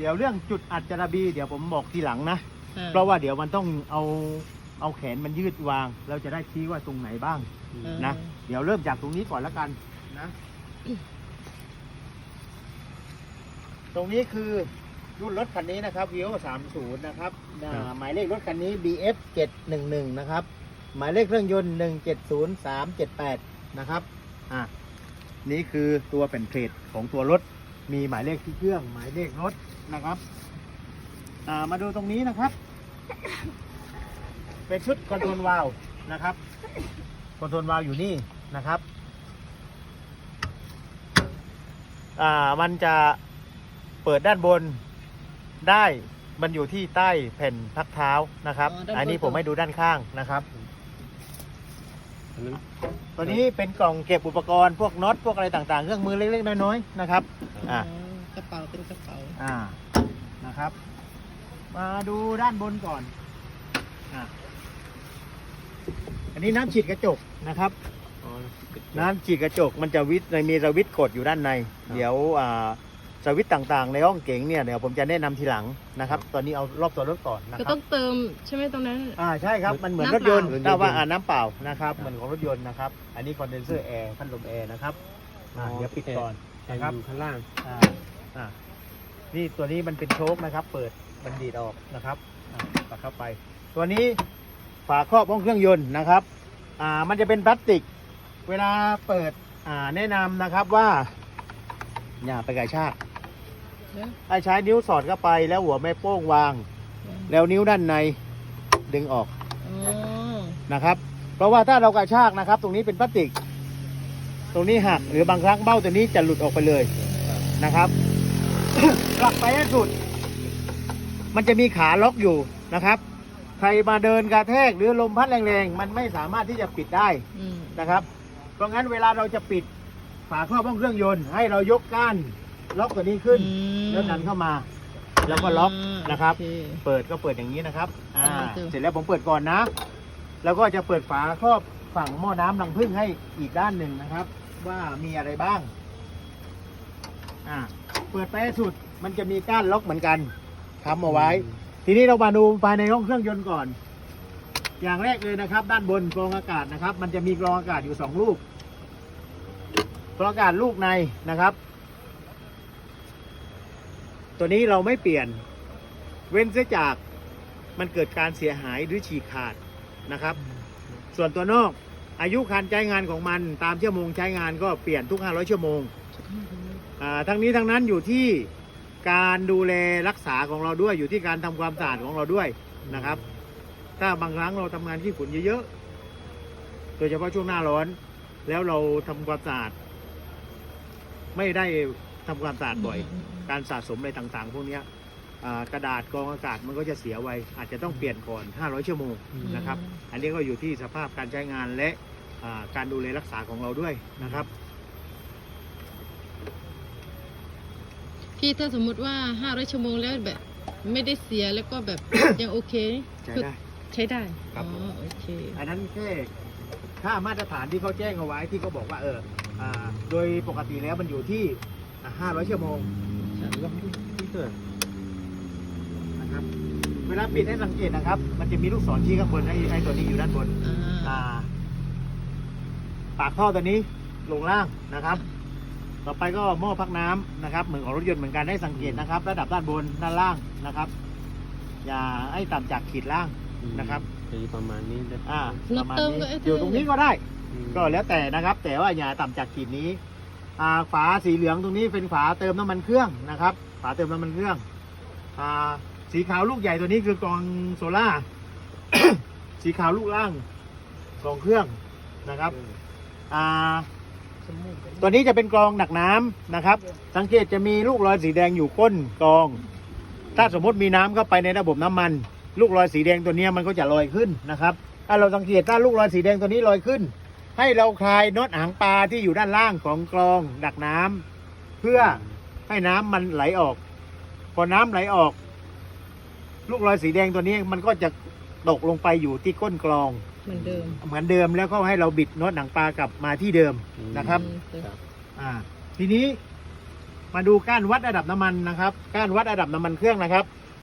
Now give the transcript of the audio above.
เดี๋ยวเรื่องจุดอัดจาระบีเดี๋ยวผมบอกทีหลังนะอ่เพราะว่าเดี๋ยวมันต้องเอาเอาแขนมันยืดวาง เราจะได้ชี้ว่าตรงไหนบ้างอ่านะ เดี๋ยวเริ่มจากตรงนี้ก่อนละกันนะ ตรงนี้คือรุ่นรถคันนี้นะครับ v ีโอ30นะครับอ่าครับหมายเลขรถคันนี้ BF 711นะครับ หมายเลขเครื่องยนต์170378นะครับ อะ นี่คือตัวแผ่นเพลทของตัวรถ มีหมายเลขที่เครื่องหมายเลขรถนะครับอ่ามาดูตรงนี้นะครับ เป็นชุดคอนโทรลวาลวนะครับคอนโทรลวาลวอยู่นี่นะครับอ่ามันจะเปิดด้านบนได้มันอยู่ที่ใต้แผ่นพักเท้านะครับอ๋อด้านบนอันนี้ผมให้ดูด้านข้างนะครับอันนั้น ตัวนี้เป็นกล่องเก็บอุปกรณ์พวกน็อตพวกอะไรต่างๆ เครื่องมือเล็กๆน้อยๆนะครับอ๋ออะกระเป๋าเป็นกระเป๋าอ่านะครับ มาดูด้านบนก่อนอ่าอันนี้น้ำฉีดกระจกนะครับอ๋อน้ำฉีดกระจกมันจะวิทในมีสวิตช์กดอยู่ด้านใน เดี๋ยวอ่า สวิตช์ต่างๆ ในห้องเก๋งเนี่ยเดี๋ยวผมจะแนะนำทีหลังนะครับ ตอนนี้เอารอบตัวรถก่อนนะก็ครัต้บองเติมใช่ไหมตรงนั้น อ่าใช่ครับมันเหมือนรน้ำถเปยล่านต์ถ้าว่าอ่าน้ำเปล่านะครับเหมือนของรถยนต์นะครับ อันนี้คอนเดนเซอร์แอร์พัดลมแอร์นะครับอ่าเดี๋ยวปิดก่อนแอนะร์ครับอยู่ข้างล่าง อ่าอ่านี่ตัวนี้มันเป็นโชคนะครับ เปิดบันดีดออกนะครับอ่าปักเข้าไป ตัวนี้ฝาครอบห้องเครื่องยนต์นะครับอ่ามันจะเป็นพลาสติก เวลาเปิดอ่าแนะนำนะครับว่าอย่าไปกระชาก เนอะให้ใช้นิ้วสอดเข้าไปแล้วหัวแม่โป้งวาง แล้วนิ้วด้านในดึงออกอ๋อนะครับ เพราะว่าถ้าเรากระชากนะครับ ตรงนี้เป็นพลาสติก ตรงนี้หักหรือบางครั้งเบ้าตัวนี้จะหลุดออกไปเลยนะครับกลับไปให้สุด มันจะมีขาล็อกอยู่นะครับ ใครมาเดินกระแทกหรือลมพัดแรงๆ มันไม่สามารถที่จะปิดได้อืมนะครับ เพราะงั้นเวลาเราจะปิดฝาครอบห้องเครื่องยนต์ให้เรายกก้าน ล็อกตัวนี้ขึ้น อืมแล้วดันเข้ามา แล้วก็ล็อกนะครับ โอเเปิดก็เปิดอย่างนี้นะครับ อ่า อ่าเจอ เสร็จแล้วผมเปิดก่อนนะ แล้วก็จะเปิดฝาครอบฝั่งหม้อน้ำรังผึ้งให้อีกด้านหนึ่งนะครับ ว่ามีอะไรบ้าง อ่า เปิดไปให้สุด มันจะมีก้านล็อกเหมือนกันทำเอาไว้ ทีนี้เรามาดูภายในห้องเครื่องยนต์ก่อน อย่างแรกเลยนะครับ ด้านบนกรองอากาศนะครับ มันจะมีกรองอากาศอยู่สองลูกกรองอากาศลูกในนะครับ ตัวนี้เราไม่เปลี่ยน เว้นเสียจากมันเกิดการเสียหายหรือฉีกขาดนะครับ ส่วนตัวนอกอายุการใช้งานของมันตามชั่วโมงใช้งานก็เปลี่ยนทุก 500 ชั่วโมงอ่าทั้งนี้ทั้งนั้นอยู่ที่การดูแลรักษาของเราด้วย อยู่ที่การทำความสะอาดของเราด้วยนะครับ ถ้าบางครั้งเราทำงานที่ฝุ่นเยอะๆ โดยเฉพาะช่วงหน้าร้อน แล้วเราทำความสะอาดไม่ได้ทำความสะอาดบ่อย การสะสมอะไรต่างๆ พวกเนี้ยอ่ากระดาษกรองอากาศมันก็จะเสียไวอาจจะต้องเปลี่ยนก่อน 500 ชั่วโมงนะครับ อันนี้ก็อยู่ที่สภาพการใช้งานและอ่าการดูแลรักษาของเราด้วยนะครับพี่ถ้าสมมุติว่าห้าร้อยชั่วโมงแล้วแบบไม่ได้เสียแล้วก็แบบยังโอเคใช้ได้ใช้ได้ครับอ๋อโอเคอันนั้นแค่ค่ามาตรฐานที่เขาแจ้งเอาไว้ที่เขาบอกว่าเอออ่าโดยปกติแล้วมันอยู่ที่อ่า500 ชั่วโมง ที่เกิดนะครับ เวลาปิดให้สังเกตนะครับ มันจะมีลูกศรชี้ข้างบนไอ้ไอ้ตัวนี้อยู่ด้านบนอ่าอ่าปากท่อตัวนี้ลงล่างนะครับ ต่อไปก็หม้อพักน้ำนะครับ เหมือนของรถยนต์เหมือนกันให้สังเกตนะครับ ระดับด้านบนด้านล่างนะครับ อย่าให้ต่ำจากขีดล่างนะครับจะอยู่ประมาณนี้เลยอ่านัปบระมาณเติมนี้ก็เอ๊ะอยู่ตรงนี้ก็ได้อืมก็แล้วแต่นะครับ แต่ว่าอย่าต่ำจากขีดนี้อ่า ฝาสีเหลืองตรงนี้เป็นฝาเติมน้ำมันเครื่องนะครับ ฝาเติมน้ำมันเครื่องอสีขาวลูกใหญ่ตัวนี้คือกรองโซล่าสีขาวลูกล่างกรองเครื่องนะครับตัวนี้จะเป็นกรองหนักน้ำนะครับ สังเกตจะมีลูกรอยสีแดงอยู่ก้นกรอง ถ้าสมมติมีน้ำเข้าไปในระบบน้ำมัน ลูกรอยสีแดงตัวนี้มันก็จะลอยขึ้นนะครับถ้าเราสังเกตถ้าลูกรอยสีแดงตัวนี้ลอยขึ้น ให้เราคลายน็อตหางปลาที่อยู่ด้านล่างของกรองดักน้ำเพื่อให้น้ำมันไหลออก พอน้ำไหลออก ลูกรอยสีแดงตัวนี้มันก็จะตกลงไปอยู่ที่ก้นกรอง เหมือนเดิมเหมือนเดิมแล้วก็ให้เราบิดน็อตหนังปลากลับมาที่เดิมนะครับ อืมครับอ่า ทีนี้มาดูก้านวัดระดับน้ำมันนะครับ ก้านวัดระดับน้ำมันเครื่องนะครับ